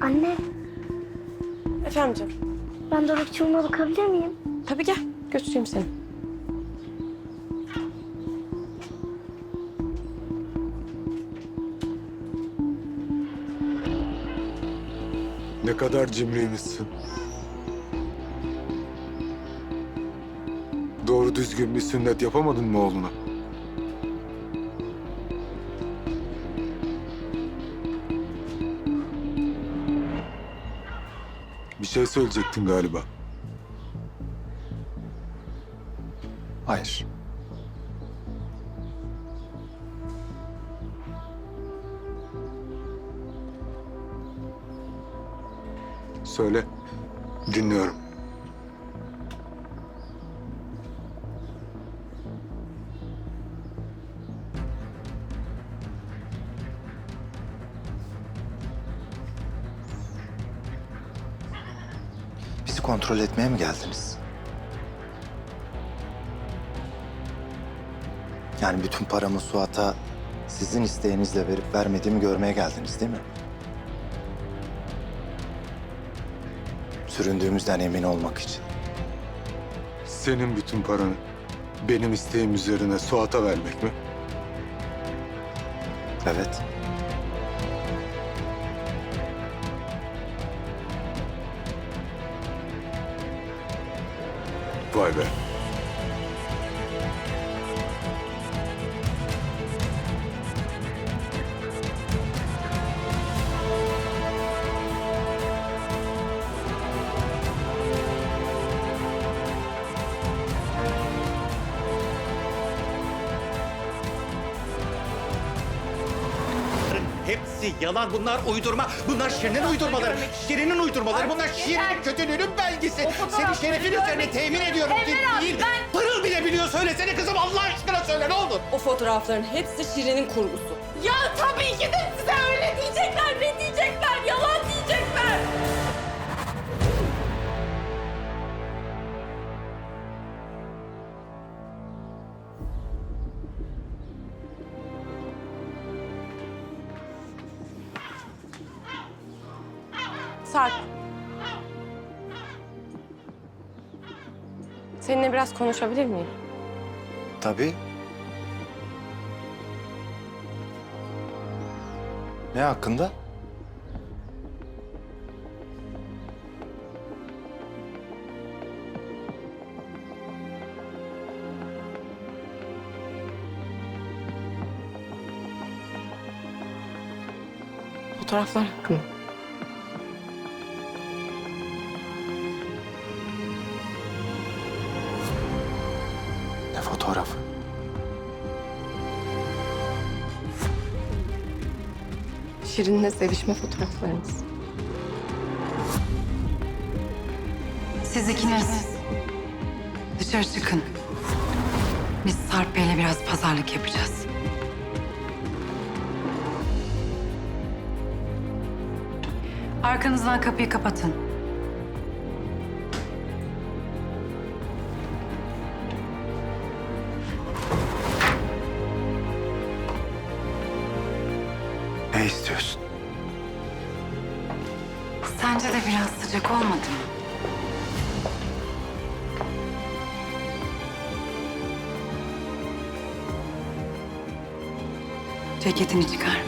Anne, Efendim canım. ben Dorukçuğuma bakabilir miyim? Tabii gel. Götüreyim seni. Ne kadar cimriymişsin. Doğru düzgün bir sünnet yapamadın mı oğluna? Bir şey söyleyecektin galiba. Hayır. Söyle. Dinliyorum. Bizi kontrol etmeye mi geldiniz? Yani bütün paramı Suat'a sizin isteğinizle verip vermediğimi görmeye geldiniz değil mi? Süründüğümüzden emin olmak için. Senin bütün paranı benim isteğim üzerine Suat'a vermek mi? Evet. Vay be. Hepsi yalan. Bunlar uydurma. Bunlar Şirin'in uydurmaları. Şirin'in uydurmaları. Bunlar Şirin'in kötülüğünün belgesi. Senin şerefin üzerine temin ediyorum ki değil. Pırıl bile biliyor. Söylesene kızım Allah aşkına söyle ne olur. O fotoğrafların hepsi Şirin'in kurgusu. Ya tabii ki de size öyle diyecekler. Ne diyecekler? Sarp. Seninle biraz konuşabilir miyim? Tabii. Ne hakkında? Fotoğraflar hakkında. Ne fotoğrafı? Şirin'le sevişme fotoğraflarınız. Siz ikiniz dışarı çıkın. Biz Sarp Bey'le biraz pazarlık yapacağız. Arkanızdan kapıyı kapatın. Ne istiyorsun? Sence de biraz sıcak olmadı mı? Ceketini çıkar.